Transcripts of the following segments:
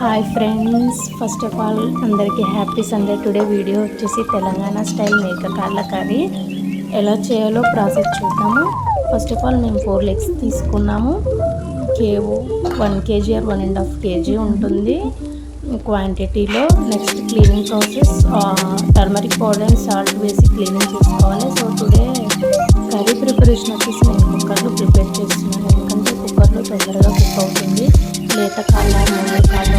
Hi friends first of all అందరికీ happy Sunday today video వచ్చేసి Telangana style మేక కాళ్ళ కర్రీ. ఎలా చేయాలో ప్రాసెస్ చూద్దాము. ఫస్ట్ ఆఫ్ ఆల్ మేము ఫోర్ లెగ్స్ తీసుకున్నాము. కేవు one KG or one and half KG ఉంటుంది. క్వాంటిటీలో next cleaning process turmeric powder and salt వేసి క్లీనింగ్ చేసుకోవాలి. సో టుడే కర్రీ ప్రిపరేషన్ వచ్చేసి నేను కుక్కర్లో ప్రిపేర్ చేస్తున్నాను. ఎందుకంటే కుక్కర్లో తొందరగా కుక్ అవుతుంది. లేత కాళ్ళ మూల కాళ్ళు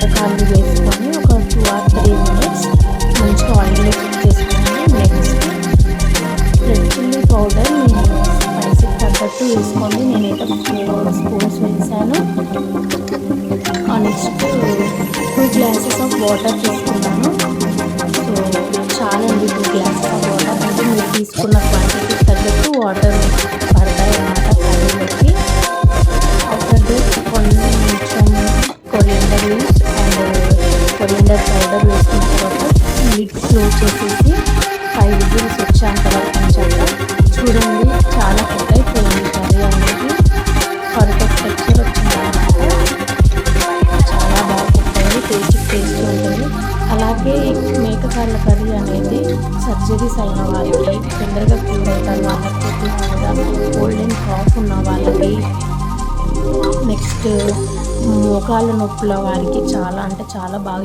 మేక కాళ్ళు వేసుకొని ఒక టూ ఆర్ త్రీ మినిట్స్ మంచిగా ఆయిల్లో కుక్ చేసుకొని నెక్స్ట్ రెడ్ చిల్లీ పౌడర్ నేను స్పైసీకి తగ్గట్టు వేసుకోండి నేనైతే ఫోర్ స్పూన్స్ వేసాను. Next two glasses of water తీసుకున్నాను. సో చాలా అండి టూ గ్లాసెస్ ఆఫ్ వాటర్ అంటే మీరు తీసుకున్న క్వాంటిటీకి తగ్గట్టు వాటర్ పడతాయి అన్నమాట కర్రీలోకి ఆఫ్టర్ దిస్ కొంచెం కొరియండర్ లీవ్స్ కొరియండర్ పౌడర్ వేసుకున్న తర్వాత లిడ్ క్లోజ్ చేసేసి ఫైవ్ విజిల్స్ వచ్చాక తర్వాత ఉంచాక చూడండి చాలా కుక్ అయిపోయింది కర్రీ అనేది. పర్ఫెక్ట్ టెక్చర్ వచ్చింది చాలా బాగా కుక్ అయింది టేస్ట్ టేస్ట్ ఉంటుంది అలాగే మేకకాళ్ళ కర్రీ అనేది సర్జరీస్ అయిన వాళ్ళకి తొందరగా క్యూర్ అవుతారు వాళ్ళకి కోల్డ్ కాఫ్ ఉన్న వాళ్ళకి. నెక్స్ట్ మోకాళ్ళ నొప్పుల వారికి చాలా అంటే చాలా బాగా